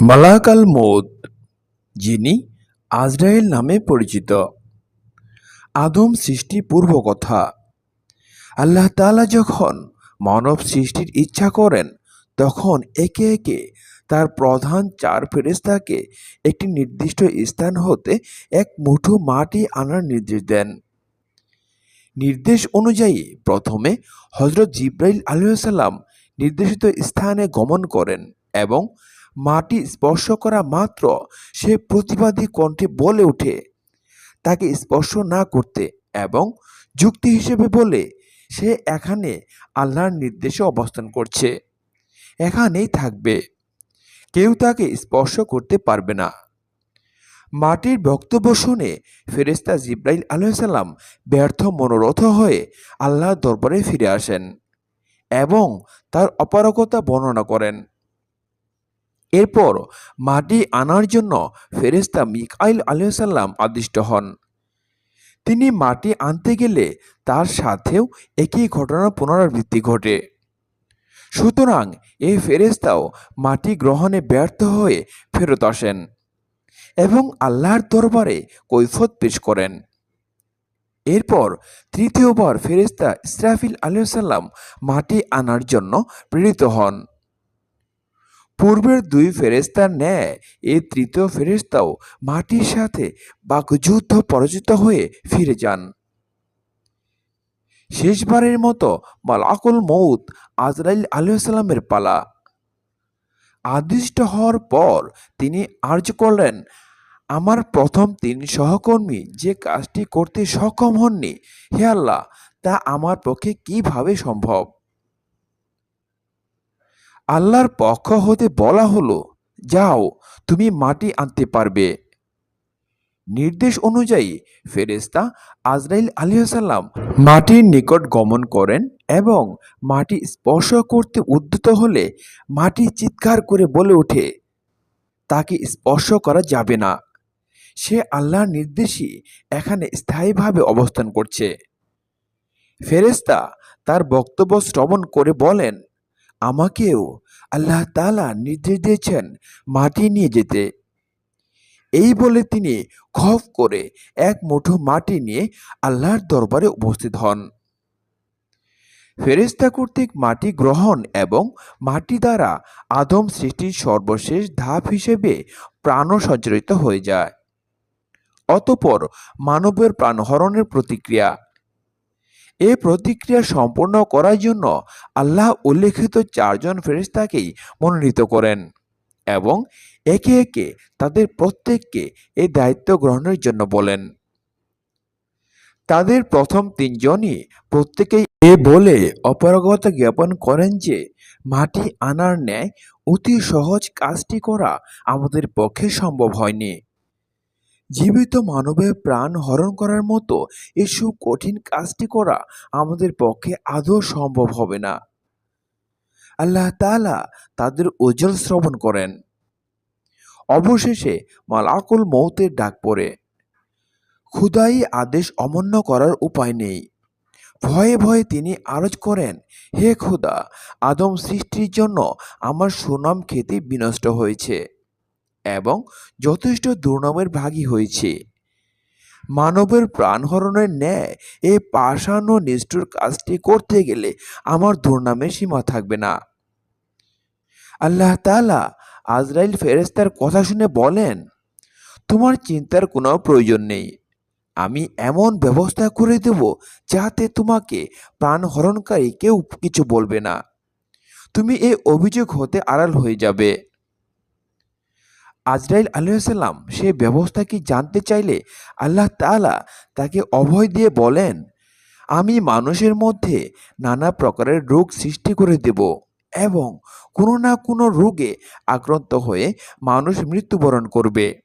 মালাকাল মৌত, যিনি আজরাইল নামে পরিচিত। আদম সৃষ্টি পূর্ব কথা। আল্লাহ তালা যখন মানব সৃষ্টির ইচ্ছা করেন, তখন একে একে তার প্রধান চার ফেরেশতাকে একটি নির্দিষ্ট স্থান হতে এক মুঠো মাটি আনার নির্দেশ দেন। নির্দেশ অনুযায়ী প্রথমে হজরত জিব্রাইল আলাইসাল্লাম নির্দেশিত স্থানে গমন করেন এবং মাটি স্পর্শ করা মাত্র সে প্রতিবাদী কণ্ঠে বলে ওঠে। তাকে স্পর্শ না করতে এবং যুক্তি হিসেবে বলে সে এখানে আল্লাহর নির্দেশে অবস্থান করছে। এখানেই থাকবে। কেউ তাকে স্পর্শ করতে পারবে না। মাটির বক্তব্য শুনে ফেরেস্তা জিব্রাইল আলাইসাল্লাম ব্যর্থ, মনোরথ হয়ে আল্লাহর দরবারে ফিরে আসেন। এবং তার অপারগতা বর্ণনা করেন। এরপর মাটি আনার জন্য ফেরেস্তা মিকাইল আলাইসাল্লাম আদিষ্ট হন। তিনি মাটি আনতে গেলে তার সাথেও একই ঘটনার পুনরাবৃত্তি ঘটে। সুতরাং এই ফেরেস্তাও মাটি গ্রহণে ব্যর্থ হয়ে ফেরত আসেন এবং আল্লাহর দরবারে কৈফত পেশ করেন। এরপর তৃতীয়বার ফেরেস্তা ইসরাফিল আলাইসাল্লাম মাটি আনার জন্য প্রেরিত হন। পূর্বের দুই ফেরেস্তার ন্যায় এই তৃতীয় ফেরেস্তাও মাটির সাথে বাকযুদ্ধ পরাজিত হয়ে ফিরে যান। শেষবারের মতো মালাকুল মৌত আজরাইল আলাইসাল্লামের পালা। আদিষ্ট হওয়ার পর তিনি আর্জ করলেন আমার প্রথম তিন সহকর্মী যে কাজটি করতে সক্ষম হননি, হে আল্লাহ, তা আমার পক্ষে কীভাবে সম্ভব? আল্লাহর পক্ষ হতে বলা হলো, যাও, তুমি মাটি আনতে পারবে। নির্দেশ অনুযায়ী ফেরেস্তা আজরাইল আলিয়াসাল্লাম মাটির নিকট গমন করেন এবং মাটি স্পর্শ করতে উদ্যত হলে মাটি চিৎকার করে বলে ওঠে, তাকে স্পর্শ করা যাবে না। সে আল্লাহর নির্দেশই এখানে স্থায়ীভাবে অবস্থান করছে। ফেরেস্তা তার বক্তব্য শ্রবণ করে বলেন, আমাকেও আল্লাহ তালা নির্দেশ দিয়েছেন মাটি নিয়ে যেতে। এই বলে তিনি খফ করে এক মুঠো মাটি নিয়ে আল্লাহর দরবারে উপস্থিত হন। ফেরেস্তা কর্তৃক মাটি গ্রহণ এবং মাটি দ্বারা আদম সৃষ্টির সর্বশেষ ধাপ হিসেবে প্রাণ সঞ্চারিত হয়ে যায়। অতপর মানবের প্রাণহরণের প্রতিক্রিয়া। এ প্রতিক্রিয়া সম্পন্ন করার জন্য আল্লাহ উল্লেখিত চারজন ফেরিস্তাকেই মনোনীত করেন এবং একে একে তাদের প্রত্যেককে এই দায়িত্ব গ্রহণের জন্য বলেন। তাদের প্রথম তিনজনই প্রত্যেকেই এ বলে অপারগতা জ্ঞাপন করেন যে মাটি আনার ন্যায় অতি সহজ কাজটি করা আমাদের পক্ষে সম্ভব হয়নি। জীবিত মানবের প্রাণ হরণ করার মতো এসব কঠিন কাজটি করা আমাদের পক্ষে আদৌ সম্ভব হবে না। আল্লাহ তাআলা তাদের ওজল শ্রবণ করেন। অবশেষে মালাকুল মৌতের ডাক পড়ে। খুদাই আদেশ অমান্য করার উপায় নেই। ভয়ে ভয়ে তিনি আরজ করেন, হে খোদা, আদম সৃষ্টির জন্য আমার সুনাম খ্যাতি বিনষ্ট হয়েছে। এবং যথেষ্ট দুর্নামের ভাগী হয়েছে। মানবের প্রাণহরণের ন্যায় এই পাষাণ ও নিষ্ঠুর কাজটি করতে গেলে আমার দুর্নামের সীমা থাকবে না। আল্লাহ তালা আজরাইল ফেরেস্তার কথা শুনে বলেন, তোমার চিন্তার কোনো প্রয়োজন নেই। আমি এমন ব্যবস্থা করে দেব যাতে তোমাকে প্রাণহরণকারী কেউ কিছু বলবে না। তুমি এই অভিযোগ হতে আড়াল হয়ে যাবে। আজরাইল আলাইসাল্লাম সে ব্যবস্থা কি জানতে চাইলে আল্লাহ তাআলা তাকে অভয় দিয়ে বলেন, আমি মানুষের মধ্যে নানা প্রকারের রোগ সৃষ্টি করে দেব এবং কোনো না কোনো রোগে আক্রান্ত হয়ে মানুষ মৃত্যুবরণ করবে।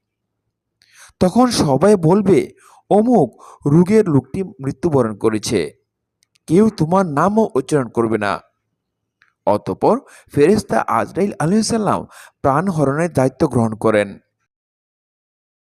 তখন সবাই বলবে, অমুক রোগের লোকটি মৃত্যুবরণ করেছে। কেউ তোমার নামও উচ্চারণ করবে না। অতপর ফেরেস্তা আজরাইল আলহিসাল্লাম প্রাণ হরণের দায়িত্ব গ্রহণ করেন।